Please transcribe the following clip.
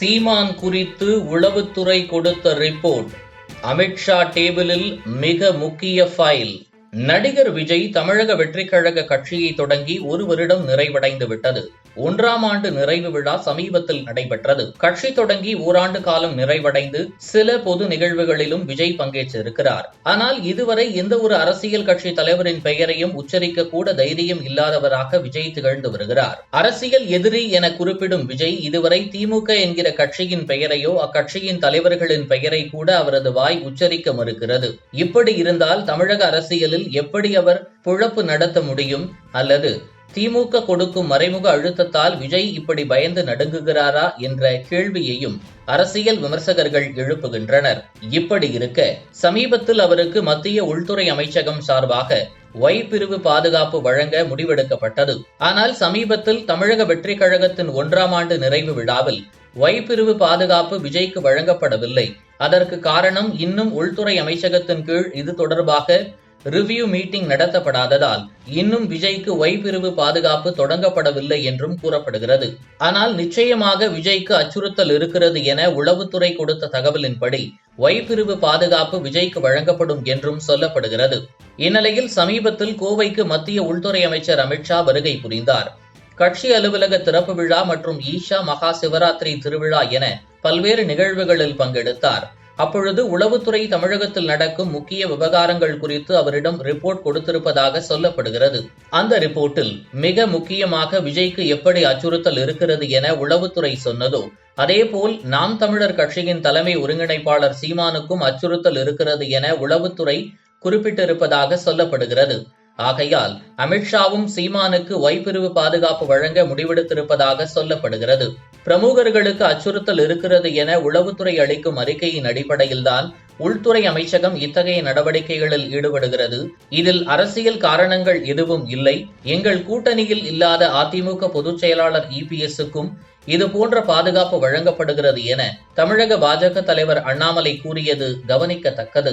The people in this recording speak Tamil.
சீமான் குறித்து உளவுத்துறை கொடுத்த ரிப்போர்ட். அமித்ஷா டேபிளில் மிக முக்கிய ஃபைல். நடிகர் விஜய் தமிழக வெற்றிக்கழக கட்சியை தொடங்கி ஒரு வருடம் நிறைவடைந்து விட்டது ஒன்றாம் ஆண்டு நிறைவு விழா சமீபத்தில் நடைபெற்றது. கட்சி தொடங்கி ஓராண்டு காலம் நிறைவடைந்து சில பொது நிகழ்வுகளிலும் விஜய் பங்கேற்றிருக்கிறார். ஆனால் இதுவரை எந்த ஒரு அரசியல் கட்சி தலைவரின் பெயரையும் உச்சரிக்க கூட தைரியம் இல்லாதவராக விஜய் திகழ்ந்து வருகிறார். அரசியல் எதிரி என குறிப்பிடும் விஜய் இதுவரை திமுக என்கிற கட்சியின் பெயரையோ அக்கட்சியின் தலைவர்களின் பெயரை கூட அவரது வாய் உச்சரிக்க மறுக்கிறது. இப்படி இருந்தால் தமிழக அரசியலில் எப்படி அவர் புழப்பு நடத்த முடியும்? அல்லது திமுக கொடுக்கும் மறைமுக அழுத்தத்தால் விஜய் இப்படி பயந்து நடுங்குகிறாரா என்ற கேள்வியையும் அரசியல் விமர்சகர்கள் எழுப்புகின்றனர். இப்படி இருக்க சமீபத்தில் அவருக்கு மத்திய உள்துறை அமைச்சகம் சார்பாக ஒய் பிரிவு பாதுகாப்பு வழங்க முடிவெடுக்கப்பட்டது. ஆனால் சமீபத்தில் தமிழக வெற்றி கழகத்தின் ஒன்றாம் ஆண்டு நிறைவு விழாவில் ஒய் பிரிவு பாதுகாப்பு விஜய்க்கு வழங்கப்படவில்லை. அதற்கு காரணம் இன்னும் உள்துறை அமைச்சகத்தின் கீழ் இது தொடர்பாக ரிவ்யூ மீட்டிங் நடத்தப்படாததால் இன்னும் விஜய்க்கு ஒய் பிரிவு பாதுகாப்பு தொடங்கப்படவில்லை என்றும் கூறப்படுகிறது. ஆனால் நிச்சயமாக விஜய்க்கு அச்சுறுத்தல் இருக்கிறது என உளவுத்துறை கொடுத்த தகவலின்படி ஒய் பிரிவு பாதுகாப்பு விஜய்க்கு வழங்கப்படும் என்றும் சொல்லப்படுகிறது. இந்நிலையில் சமீபத்தில் கோவைக்கு மத்திய உள்துறை அமைச்சர் அமித்ஷா வருகை புரிந்தார். கட்சி அலுவலக திறப்பு விழா மற்றும் ஈஷா மகா சிவராத்திரி திருவிழா என பல்வேறு நிகழ்வுகளில் பங்கெடுத்தார். அப்பொழுது உளவுத்துறை தமிழகத்தில் நடக்கும் முக்கிய விவகாரங்கள் குறித்து அவரிடம் ரிப்போர்ட் கொடுத்திருப்பதாக சொல்லப்படுகிறது. அந்த ரிப்போர்ட்டில் மிக முக்கியமாக விஜய்க்கு எப்படி அச்சுறுத்தல் இருக்கிறது என உளவுத்துறை சொன்னதோ அதேபோல் நாம் தமிழர் கட்சியின் தலைமை ஒருங்கிணைப்பாளர் சீமானுக்கும் அச்சுறுத்தல் இருக்கிறது என உளவுத்துறை குறிப்பிட்டிருப்பதாக சொல்லப்படுகிறது. ஆகையால் அமித்ஷாவும் சீமானுக்கு வைப்பிரிவு பாதுகாப்பு வழங்க முடிவெடுத்திருப்பதாக சொல்லப்படுகிறது. பிரமுகர்களுக்கு அச்சுறுத்தல் இருக்கிறது என உளவுத்துறை அளிக்கும் அறிக்கையின் அடிப்படையில்தான் உள்துறை அமைச்சகம் இத்தகைய நடவடிக்கைகளில் ஈடுபடுகிறது. இதில் அரசியல் காரணங்கள் எதுவும் இல்லை. எங்கள் கூட்டணியில் இல்லாத அதிமுக பொதுச் செயலாளர் இபிஎஸ்க்கும் இது போன்ற பாதுகாப்பு வழங்கப்படுகிறது என தமிழக பாஜக தலைவர் அண்ணாமலை கூறியது கவனிக்கத்தக்கது.